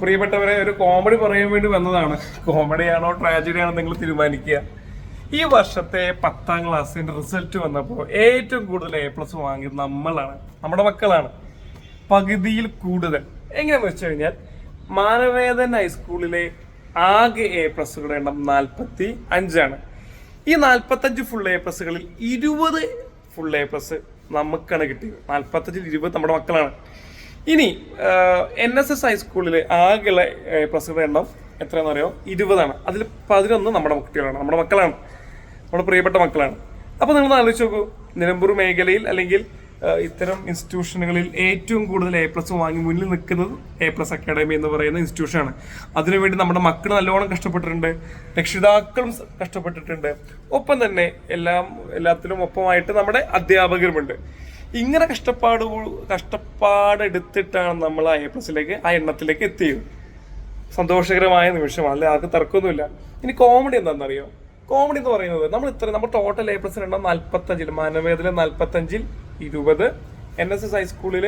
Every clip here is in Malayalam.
പ്രിയപ്പെട്ടവരെ ഒരു കോമഡി പറയാൻ വേണ്ടി വന്നതാണ്. കോമഡിയാണോ ട്രാജഡിയാണോ നിങ്ങൾ തീരുമാനിക്കുക. ഈ വർഷത്തെ പത്താം ക്ലാസ്സിന്റെ റിസൾട്ട് വന്നപ്പോൾ ഏറ്റവും കൂടുതൽ എ പ്ലസ് വാങ്ങിയത് നമ്മളാണ് നമ്മുടെ മക്കളാണ്. പകുതിയിൽ കൂടുതൽ. എങ്ങനെയാന്ന് വെച്ച് കഴിഞ്ഞാൽ മാനവേദൻ ഹൈസ്കൂളിലെ ആകെ എ പ്ലസുകളുടെ എണ്ണം നാൽപ്പത്തി അഞ്ചാണ് ഈ നാൽപ്പത്തഞ്ച് ഫുൾ എ പ്ലസുകളിൽ ഇരുപത് ഫുൾ എ പ്ലസ് നമുക്കാണ് കിട്ടിയത്. നാൽപ്പത്തഞ്ചിൽ ഇരുപത് നമ്മുടെ മക്കളാണ്. ഇനി എൻ എസ് എസ് ഹൈസ്കൂളിൽ ആകെയുള്ള പ്ലസ് ടു എണ്ണം എത്രയാണെന്ന് അറിയോ? ഇരുപതാണ്. അതിൽ പതിനൊന്ന് നമ്മുടെ കുട്ടികളാണ് നമ്മുടെ മക്കളാണ് നമ്മുടെ പ്രിയപ്പെട്ട മക്കളാണ്. അപ്പോൾ നിങ്ങൾ ആലോചിച്ച് നോക്കൂ നിലമ്പൂർ മേഖലയിൽ അല്ലെങ്കിൽ ഇത്തരം ഇൻസ്റ്റിറ്റ്യൂഷനുകളിൽ ഏറ്റവും കൂടുതൽ എ പ്ലസ് വാങ്ങി മുന്നിൽ നിൽക്കുന്നത് എ പ്ലസ് അക്കാഡമി എന്ന് പറയുന്ന ഇൻസ്റ്റിറ്റ്യൂഷനാണ് അതിനുവേണ്ടി നമ്മുടെ മക്കൾ നല്ലോണം കഷ്ടപ്പെട്ടിട്ടുണ്ട് രക്ഷിതാക്കളും കഷ്ടപ്പെട്ടിട്ടുണ്ട്. ഒപ്പം തന്നെ എല്ലാം എല്ലാത്തിലും ഒപ്പമായിട്ട് നമ്മുടെ അധ്യാപകരുമുണ്ട്. ഇങ്ങനെ കഷ്ടപ്പാട് കഷ്ടപ്പാടെടുത്തിട്ടാണ് നമ്മൾ ആ എ പ്ലസിലേക്ക് ആ എണ്ണത്തിലേക്ക് എത്തിയത്. സന്തോഷകരമായ നിമിഷമാണ്. അല്ലെ? ആർക്കും തർക്കമൊന്നുമില്ല. ഇനി കോമഡി എന്താണെന്നറിയോ? കോമഡി എന്ന് പറയുന്നത് നമ്മൾ ഇത്ര നമ്മൾ ടോട്ടൽ എ പ്ലസിന് എണ്ണം നാൽപ്പത്തഞ്ചിൽ മാനവേദന നാൽപ്പത്തഞ്ചിൽ ഇരുപത് എൻ എസ് എസ് ഹൈസ്കൂളിൽ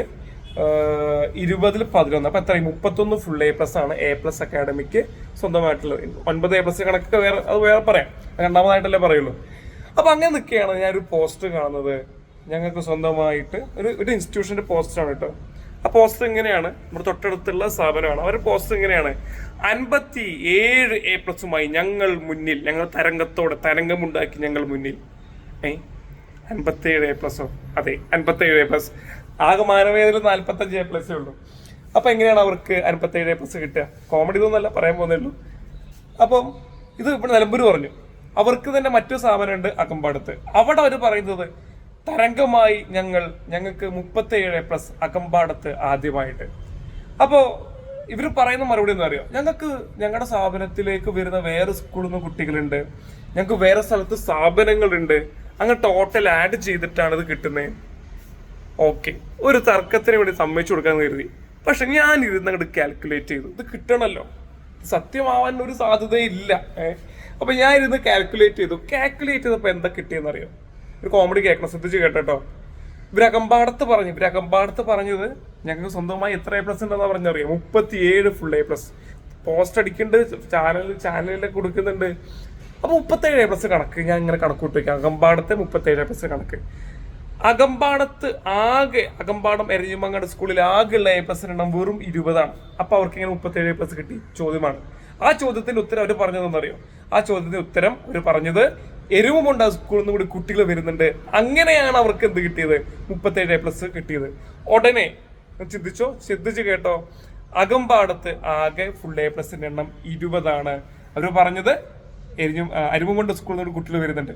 ഇരുപതിൽ പതിനൊന്ന്. അപ്പൊ എത്ര മുപ്പത്തൊന്ന് ഫുൾ എ പ്ലസ് ആണ് എ പ്ലസ് അക്കാഡമിക്ക് സ്വന്തമായിട്ടുള്ള ഒൻപത് എ പ്ലസ് കണക്ക് വേറെ അത് വേറെ പറയാം. രണ്ടാമതായിട്ടല്ലേ പറയുള്ളൂ. അപ്പൊ അങ്ങനെ നിൽക്കുകയാണ്. ഞാനൊരു പോസ്റ്റ് കാണുന്നത്. ഞങ്ങൾക്ക് സ്വന്തമായിട്ട് ഒരു ഒരു ഇൻസ്റ്റിറ്റ്യൂഷന്റെ പോസ്റ്റാണ് കേട്ടോ. ആ പോസ്റ്റർ എങ്ങനെയാണ് നമ്മുടെ തൊട്ടടുത്തുള്ള സ്ഥാപനമാണ്. അവരുടെ പോസ്റ്റർ എങ്ങനെയാണ് അൻപത്തി ഏഴ് എ പ്ലസുമായി ഞങ്ങൾ മുന്നിൽ ഞങ്ങൾ തരംഗത്തോടെ തരംഗമുണ്ടാക്കി ഞങ്ങൾ മുന്നിൽ. ഏ? അൻപത്തേഴ് എ പ്ലസോ അതെ അൻപത്തേഴ് എ പ്ലസ് ആകെ മാനവേദന നാൽപ്പത്തഞ്ച് എ പ്ലസേ ഉള്ളൂ. അപ്പൊ എങ്ങനെയാണ് അവർക്ക് അൻപത്തേഴ് എ പ്ലസ് കിട്ടുക? കോമഡി ഇതൊന്നല്ല പറയാൻ പോകുന്നേ ഉള്ളൂ. അപ്പം ഇത് ഇവിടെ നിലമ്പൂർ പറഞ്ഞു. അവർക്ക് തന്നെ മറ്റൊരു സ്ഥാപനമുണ്ട് അകമ്പാടത്ത്. അവിടെ അവർ പറയുന്നത് തരംഗമായി ഞങ്ങൾ ഞങ്ങൾക്ക് മുപ്പത്തേഴ് പ്ലസ് അകമ്പാടത്ത് ആദ്യമായിട്ട്. അപ്പോ ഇവർ പറയുന്ന മറുപടി എന്ന് അറിയോ? ഞങ്ങൾക്ക് ഞങ്ങളുടെ സ്ഥാപനത്തിലേക്ക് വരുന്ന വേറെ സ്കൂളിൽ നിന്ന് കുട്ടികളുണ്ട്. ഞങ്ങൾക്ക് വേറെ സ്ഥലത്ത് സ്ഥാപനങ്ങളുണ്ട്. അങ്ങനെ ടോട്ടൽ ആഡ് ചെയ്തിട്ടാണ് ഇത് കിട്ടുന്നത് ഓക്കെ ഒരു തർക്കത്തിന് വേണ്ടി സമ്മതിച്ചു കൊടുക്കാൻ കരുതി. പക്ഷെ ഞാൻ ഇരുന്ന് അങ്ങോട്ട് കാൽക്കുലേറ്റ് ചെയ്തു. ഇത് കിട്ടണല്ലോ. സത്യമാവാൻ ഒരു സാധ്യതയില്ല. ഏഹ് അപ്പൊ ഞാൻ ഇരുന്ന് കാൽക്കുലേറ്റ് ചെയ്തു. കാൽക്കുലേറ്റ് ചെയ്തപ്പോ എന്താ കിട്ടിയെന്ന് അറിയോ ഒരു കോമഡി കേൾക്കണം ശ്രദ്ധിച്ച് കേട്ടോ. ഇവരകമ്പാടത്ത് പറഞ്ഞു ഇവരകമ്പാടത്ത് പറഞ്ഞത് ഞങ്ങൾക്ക് സ്വന്തമായി എത്ര എ പ്ലസ് ഉണ്ടെന്നാ പറഞ്ഞറിയാം? മുപ്പത്തി ഏഴ് ഫുൾ എ പ്ലസ് പോസ്റ്റ് അടിക്കുന്നുണ്ട് ചാനൽ ചാനലിലൊക്കെ കൊടുക്കുന്നുണ്ട്. അപ്പൊ മുപ്പത്തേഴ് എ പ്ലസ് കണക്ക് ഞാൻ ഇങ്ങനെ കണക്ക് വയ്ക്കാം അകമ്പാടത്തെ മുപ്പത്തേഴ് എ പ്ലസ് കണക്ക്. അകമ്പാടത്ത് ആകെ അകമ്പാടം എരഞ്ഞുമങ്ങാട് സ്കൂളിൽ ആകെയുള്ള എ പ്ലസ് എണ്ണം വെറും ഇരുപതാണ്. അപ്പൊ അവർക്ക് ഇങ്ങനെ മുപ്പത്തേഴ് എ പ്ലസ് കിട്ടി ചോദ്യമാണ്. ആ ചോദ്യത്തിന്റെ ഉത്തരം അവർ പറഞ്ഞതെന്നറിയോ? ആ ചോദ്യത്തിന്റെ ഉത്തരം അവർ പറഞ്ഞത് എരിവുമുണ്ട് ആ സ്കൂളിൽ നിന്ന് കൂടി കുട്ടികൾ വരുന്നുണ്ട്. അങ്ങനെയാണ് അവർക്ക് എന്ത് കിട്ടിയത്? മുപ്പത്തേഴ് പ്ലസ് കിട്ടിയത്. ഉടനെ ചിന്തിച്ചോ? ശ്രദ്ധിച്ച് കേട്ടോ? അകമ്പാടത്ത് ആകെ ഫുൾ എ പ്ലസിന്റെ എണ്ണം ഇരുപതാണ്. അവർ പറഞ്ഞത് എരിഞ്ഞും അരുമുകൊണ്ട് സ്കൂളിൽ നിന്ന് കുട്ടികൾ വരുന്നുണ്ട്.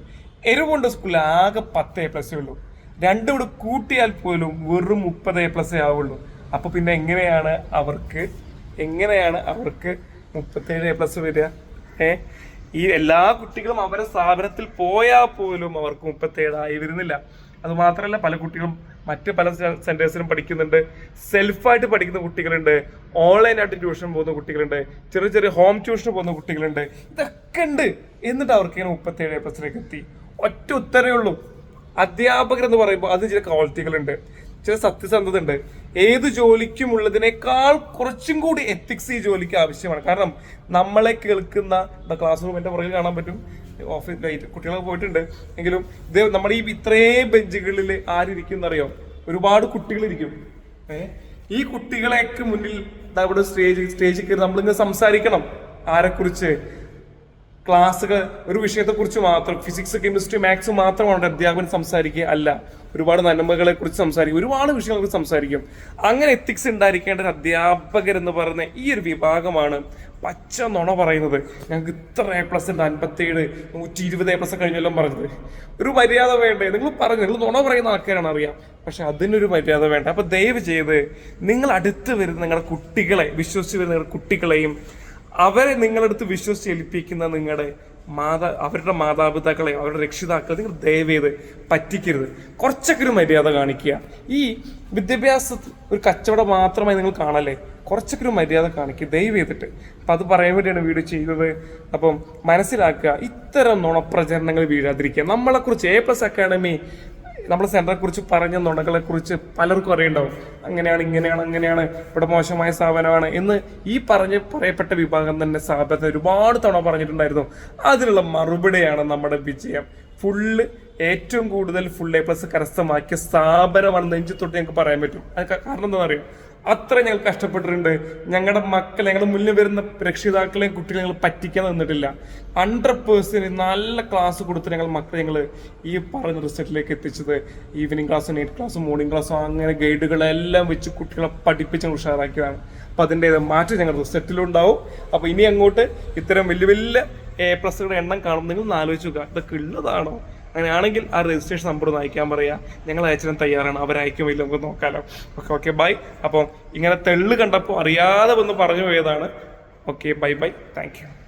എരിവുകൊണ്ട് സ്കൂളിൽ ആകെ പത്ത് എ പ്ലസ് ഉള്ളൂ. രണ്ടും കൂടെ കൂട്ടിയാൽ പോലും വെറും മുപ്പത് എ പ്ലസേ ആവുള്ളൂ. അപ്പൊ പിന്നെ എങ്ങനെയാണ് അവർക്ക് എങ്ങനെയാണ് അവർക്ക് മുപ്പത്തേഴ് എ പ്ലസ് വരിക? ഏ? ഈ എല്ലാ കുട്ടികളും അവരെ സ്ഥാപനത്തിൽ പോയാൽ പോലും അവർക്ക് മുപ്പത്തേഴായി വരുന്നില്ല. അതുമാത്രമല്ല പല കുട്ടികളും മറ്റ് പല സെന്റേഴ്സിലും പഠിക്കുന്നുണ്ട്. സെൽഫായിട്ട് പഠിക്കുന്ന കുട്ടികളുണ്ട്. ഓൺലൈനായിട്ട് ട്യൂഷൻ പോകുന്ന കുട്ടികളുണ്ട്. ചെറിയ ചെറിയ ഹോം ട്യൂഷൻ പോകുന്ന കുട്ടികളുണ്ട്. ഇതൊക്കെ ഉണ്ട്. എന്നിട്ട് അവർക്ക് ഇങ്ങനെ മുപ്പത്തേഴ് പ്ലസിലേക്ക് എത്തി. ഒറ്റ ഉത്തരവേ ഉള്ളൂ. അധ്യാപകർ എന്ന് പറയുമ്പോൾ അതിന് ചില ക്വാളിറ്റികളുണ്ട് ചില സത്യസന്ധത ഉണ്ട് ഏത് ജോലിക്കും ഉള്ളതിനേക്കാൾ കുറച്ചും കൂടി എത്തിക്സ് ഈ ജോലിക്ക് ആവശ്യമാണ്. കാരണം നമ്മളെ കേൾക്കുന്ന ക്ലാസ് റൂമിന്റെ പുറകിൽ കാണാൻ പറ്റും. ഓഫീസ് ലൈറ്റ് കുട്ടികളൊക്കെ പോയിട്ടുണ്ട്. എങ്കിലും ഇത് നമ്മുടെ ഈ ഇത്രയും ബെഞ്ചുകളിൽ ആരിയ്ക്കും എന്നറിയോ ഒരുപാട് കുട്ടികൾ ഇരിക്കും ഏഹ് ഈ കുട്ടികളെയൊക്കെ മുന്നിൽ ദാ ഇവിടെ സ്റ്റേജ് സ്റ്റേജിൽ കയറി നമ്മളിങ്ങനെ സംസാരിക്കണം. ആരെക്കുറിച്ച്? ക്ലാസ്സുകൾ ഒരു വിഷയത്തെക്കുറിച്ച് മാത്രം ഫിസിക്സ് കെമിസ്ട്രി മാത്സ് മാത്രമാണ് അധ്യാപകൻ സംസാരിക്കുക അല്ല. ഒരുപാട് നന്മകളെ കുറിച്ച് സംസാരിക്കും. ഒരുപാട് വിഷയങ്ങളെ കുറിച്ച് സംസാരിക്കും. അങ്ങനെ എത്തിക്സ് ഉണ്ടായിരിക്കേണ്ട ഒരു അധ്യാപകർ എന്ന് പറയുന്ന ഈ ഒരു വിഭാഗമാണ് പച്ച നുണ പറയുന്നത്. ഞങ്ങൾക്ക് ഇത്ര എ പ്ലസ് ഉണ്ട് അൻപത്തേഴ് നൂറ്റി ഇരുപത് എ പ്ലസ് കഴിഞ്ഞെല്ലാം പറഞ്ഞത്. ഒരു മര്യാദ വേണ്ടേ? നിങ്ങൾ പറഞ്ഞു നിങ്ങൾ നുണ പറയുന്ന ആൾക്കാരാണ് അറിയാം. പക്ഷെ അതിനൊരു മര്യാദ വേണ്ട. അപ്പൊ ദയവ് ചെയ്ത് നിങ്ങൾ അടുത്ത് വരുന്ന നിങ്ങളുടെ കുട്ടികളെ വിശ്വസിച്ച് വരുന്ന നിങ്ങളുടെ കുട്ടികളെയും അവരെ നിങ്ങളടുത്ത് വിശ്വസിച്ച് ഏൽപ്പിക്കുന്ന നിങ്ങളുടെ മാതാ അവരുടെ മാതാപിതാക്കളെ അവരുടെ രക്ഷിതാക്കളെ നിങ്ങൾ ദയവേത് പറ്റിക്കരുത്. കുറച്ചൊക്കെ ഒരു മര്യാദ കാണിക്കുക. ഈ വിദ്യാഭ്യാസ ഒരു കച്ചവടം മാത്രമായി നിങ്ങൾ കാണല്ലേ? കുറച്ചൊക്കെ ഒരു മര്യാദ കാണിക്കുക. ദയവ് ചെയ്തിട്ട് അപ്പം അത് പറയാൻ വേണ്ടിയാണ് വീഡിയോ ചെയ്തത്. അപ്പം മനസ്സിലാക്കുക ഇത്തരം നുണപ്രചരണങ്ങൾ വീഴാതിരിക്കുക. നമ്മളെക്കുറിച്ച് എ പ്ലസ് അക്കാഡമി സെന്ററെ കുറിച്ച് പറഞ്ഞ നുണകളെ കുറിച്ച് പലർക്കും അറിയണ്ടാവും. അങ്ങനെയാണ് ഇങ്ങനെയാണ് അങ്ങനെയാണ് ഇവിടെ മോശമായ സ്ഥാപനമാണ് എന്ന് ഈ പറഞ്ഞ് പറയപ്പെട്ട വിഭാഗം തന്നെ സ്ഥാപനത്തെ ഒരുപാട് തവണ പറഞ്ഞിട്ടുണ്ടായിരുന്നു. അതിനുള്ള മറുപടിയാണ് നമ്മുടെ വിജയം. ഫുള്ള് ഏറ്റവും കൂടുതൽ ഫുൾ എ പ്ലസ് കരസ്ഥമാക്കിയ സ്ഥാപനമാണ് നെഞ്ചു തൊട്ട് ഞങ്ങൾക്ക് പറയാൻ പറ്റും. അത് കാരണം എന്താ പറയുക അത്ര ഞങ്ങൾ കഷ്ടപ്പെട്ടിട്ടുണ്ട്. ഞങ്ങളുടെ മക്കൾ ഞങ്ങളുടെ മുന്നിൽ വരുന്ന രക്ഷിതാക്കളെയും കുട്ടികളെ ഞങ്ങൾ പറ്റിക്കാൻ നിന്നിട്ടില്ല. ഹൺഡ്രഡ് പേഴ്സന്റ് നല്ല ക്ലാസ് കൊടുത്ത് ഞങ്ങൾ മക്കളെ ഞങ്ങൾ ഈ പറഞ്ഞ റിസൾട്ടിലേക്ക് എത്തിച്ചത്. Evening class night class morning class അങ്ങനെ ഗൈഡുകളെല്ലാം വെച്ച് കുട്ടികളെ പഠിപ്പിച്ച് ഞങ്ങൾ ഉഷാറാക്കിയതാണ്. അപ്പം അതിന്റെ മാറ്റം ഞങ്ങൾ റിസൾട്ടിലുണ്ടാവും അപ്പോൾ ഇനി അങ്ങോട്ട് ഇത്തരം വലിയ വലിയ എ പ്ലസുകളുടെ എണ്ണം നിങ്ങൾ ഒന്ന് ആലോചിച്ച് നോക്കുക. ഇതൊക്കെ ഉള്ളതാണോ? അങ്ങനെയാണെങ്കിൽ ആ രജിസ്ട്രേഷൻ നമ്പർ ഒന്ന് അയക്കാൻ പറയാം. ഞങ്ങൾ അയച്ചാൽ തയ്യാറാണ്. അവരയക്കുമില്ല നമുക്ക് നോക്കാലോ. Okay okay bye. അപ്പോൾ ഇങ്ങനെ തെള്ളു കണ്ടപ്പോൾ അറിയാതെ വന്ന് പറഞ്ഞു പോയതാണ്. Okay bye bye. താങ്ക്